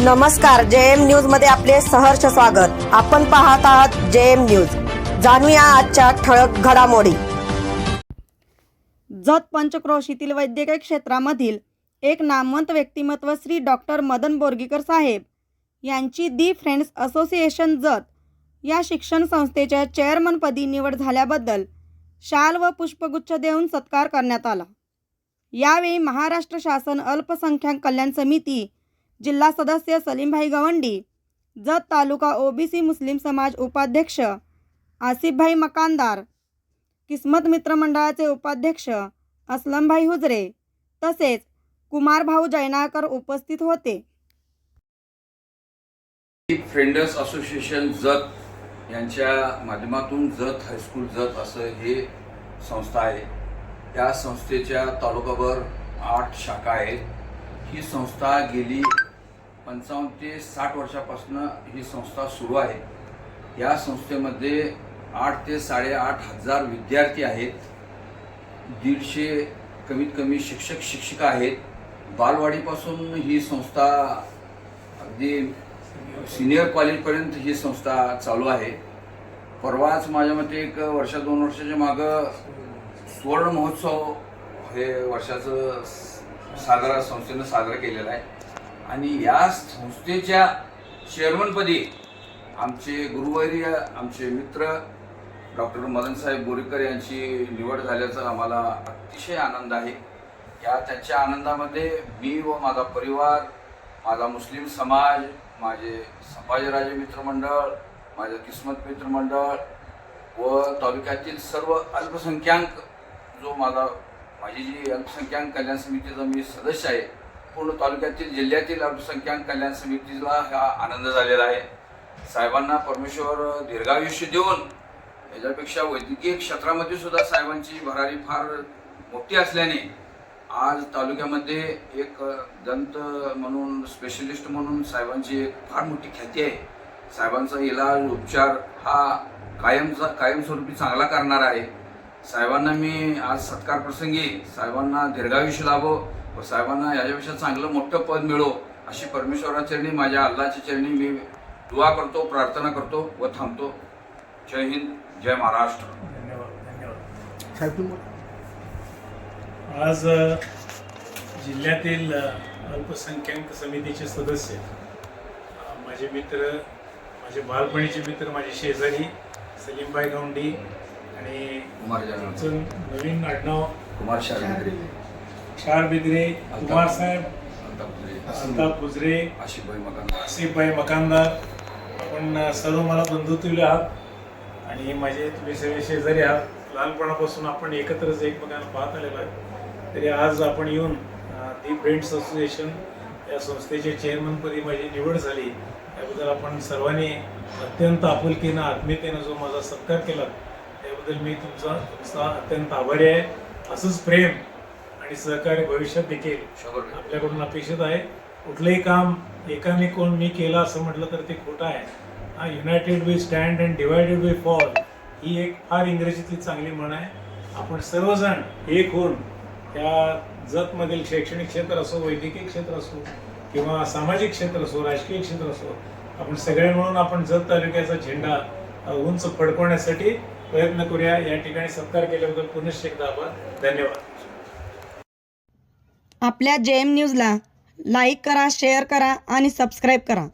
नमस्कार जे एम न्यूजमध्ये आपले सहर्ष स्वागत. आपण पाहत आहात जे एम न्यूज. जाणूया आजच्या ठळक घडामोडी. जत पंचक्रोशीतील वैद्यकीय क्षेत्रामधील एक नामवंत व्यक्तिमत्व श्री डॉक्टर मदन बोरगीकर साहेब यांची दी फ्रेंड्स असोसिएशन जत या शिक्षण संस्थेच्या चेअरमनपदी निवड झाल्याबद्दल शाल व पुष्पगुच्छ देऊन सत्कार करण्यात आला. यावेळी महाराष्ट्र शासन अल्पसंख्याक कल्याण समिती जिल्हा सदस्य सलीमभाई गवंडी जत तालुका ओबीसी मुस्लिम समाज उपाध्यक्ष आसिफभाई मकानदार किस्मत मित्र मंडळाचे उपाध्यक्ष असलमभाई हुजरे तसेच कुमारभाऊ जैनाकर उपस्थित होते. फ्रेंडर्स असोसिएशन जत यांच्या माध्यमातून जत हायस्कूल जत असं हे संस्था आहे. त्या संस्थेच्या तालुकाभर आठ शाखा आहेत. ही संस्था गेली पंचावन्न ते साठ वर्षापासून ही संस्था सुरू आहे. या संस्थेमध्ये आठ ते साडेआठ हजार विद्यार्थी आहेत. दीडशे कमीत कमी शिक्षक शिक्षिका आहेत. बालवाडीपासून ही संस्था अगदी सिनियर कॉलेजपर्यंत ही संस्था चालू आहे. परवाच माझ्या मते एक वर्षा दोन वर्षाच्या मागं सुवर्ण महोत्सव हे वर्षाचं साजरा संस्थेनं साजरा केलेला आहे. आणि या संस्थेच्या चेअरमनपदी आमचे गुरुवर्य आमचे मित्र डॉक्टर मदनसाहेब बोरीकर यांची निवड झाल्याचा आम्हाला अतिशय आनंद आहे. या त्यांच्या आनंदामध्ये मी व माझा परिवार माझा मुस्लिम समाज माझे संभाजीराजे मित्रमंडळ माझे किस्मत मित्रमंडळ व तालुक्यातील सर्व अल्पसंख्याक जो माझा माझी जी अल्पसंख्याक कल्याण समितीचा मी सदस्य आहे पूर्ण तालुक्यातील जिल्ह्यातील अल्पसंख्याक कल्याण समितीला हा आनंद झालेला आहे. साहेबांना परमेश्वर दीर्घायुष्य देऊन याच्यापेक्षा वैद्यकीय क्षेत्रामध्ये सुद्धा साहेबांची भरारी फार मोठी असल्याने आज तालुक्यामध्ये एक दंत म्हणून स्पेशलिस्ट म्हणून साहेबांची एक फार मोठी ख्याती आहे. साहेबांचा इलाज उपचार हा कायमचा कायमस्वरूपी चांगला करणार आहे. साहेबांना मी आज सत्कार प्रसंगी साहेबांना दीर्घायुष्य लाभो व साहेबांना याच्यापेक्षा चांगलं मोठं पद मिळो अशी परमेश्वराचरणी माझ्या अल्लाच्या चरणी मी दुआ करतो प्रार्थना करतो व थांबतो. जय हिंद जय महाराष्ट्र. धन्यवाद धन्यवाद. आज जिल्ह्यातील अल्पसंख्याक समितीचे सदस्य माझे मित्र माझे बालपणीचे मित्र माझे शेजारी सलीमभाई गौंडी आणि कुमार नवीन आडनाव कुमार शास्त्री क्षार बिद्रे. कुमारसाहेब आसिफभाई अल्ताफ गुजरे मकान आसिफभाई मकानदार. आपण सर्व मला बंधुत्व आहात आणि माझे तुम्ही सगळे शेजारी आहात. लहानपणापासून आपण एकत्रच एकमेकांना पाहत आलेलो आहे. तरी आज आपण येऊन दी फ्रेंड्स असोसिएशन या संस्थेच्या चेअरमनपदी माझी निवड झाली. त्याबद्दल आपण सर्वांनी अत्यंत आपुलकीनं आत्मीयतेनं जो माझा सत्कार केला त्याबद्दल मी तुमचा तुमचा अत्यंत आभारी आहे. असंच प्रेम आणि सहकार्य भविष्यात देखील आपल्याकडून अपेक्षित आहे. कुठलंही काम एकाने कोण मी केलं असं म्हटलं तर ते खोटं आहे. हा united we stand and divided we fall ही एक फार इंग्रजीतली चांगली म्हण आहे. आपण सर्वजण एक होऊन या जतमधील शैक्षणिक क्षेत्र असो वैद्यकीय क्षेत्र असो किंवा सामाजिक क्षेत्र असो राजकीय क्षेत्र असो आपण सगळे मिळून आपण जत तालुक्याचा झेंडा उंच फडकवण्यासाठी प्रयत्न करूया. या ठिकाणी सत्कार केल्याबद्दल पुनश्च एकदा आपण धन्यवाद. आपल्या जे एम न्यूजला लाईक करा शेअर करा आणि सबस्क्राईब करा.